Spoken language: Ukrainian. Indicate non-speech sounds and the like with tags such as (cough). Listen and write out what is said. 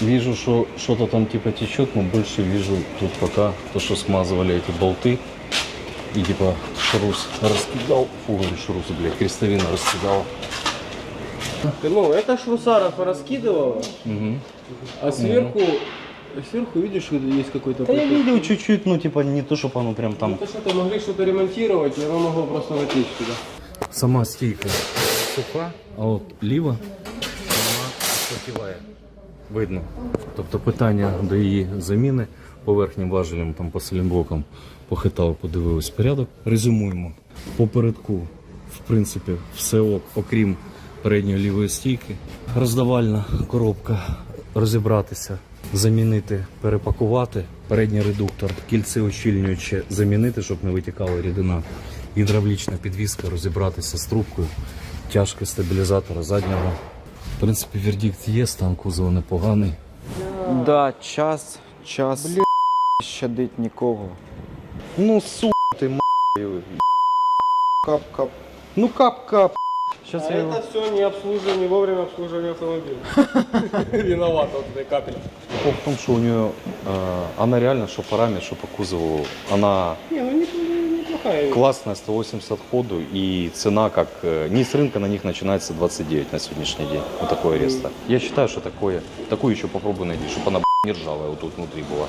Вижу, что что-то там типа течет, но больше вижу тут пока то, что смазывали эти болты. И типа шрус раскидал. Фу, говорю, шрус, блядь, крестовина раскидал. Ну, это Шрусаров раскидывала, а сверху, сверху видишь, что есть какой-то Да я прикол? видел чуть-чуть, ну типа не то, чтобы оно прям там Это что-то могли что-то ремонтировать, и оно могло просто натечь туда. Сама стійка суха, а от ліва вона спотіває. Видно. Тобто питання до її заміни по верхнім важелям, там по силімблокам похитав, подивились порядок. Резюмуємо. Попередку, в принципі, все ок, окрім передньої лівої стійки. Роздавальна коробка розібратися, замінити, перепакувати. Передній редуктор, кільце ощільнююче замінити, щоб не витікала рідина. Гідравлічна підвізка, розібратися з трубкою, тяжкий стабілізатора заднього В принципі, вердикт є, стан кузова непоганий. Да, час, час. Бля, щадить нікого. Ну, су ти м***ю. Кап-кап. Ну кап-кап. Сейчас А я его... это все не обслуживание, не вовремя обслуживание автомобиля. (laughs) Виноват вот этой капель. Прикол в том, что у нее, э, она реально, что парами, что по кузову, она Не, ну не- неплохая. классная, 180 ходу, и цена как, э, не с рынка на них начинается 29 на сегодняшний день. Вот такое реста. Я считаю, что такое, такую еще попробуй найти, чтобы она б***ь, не ржавая вот тут внутри была.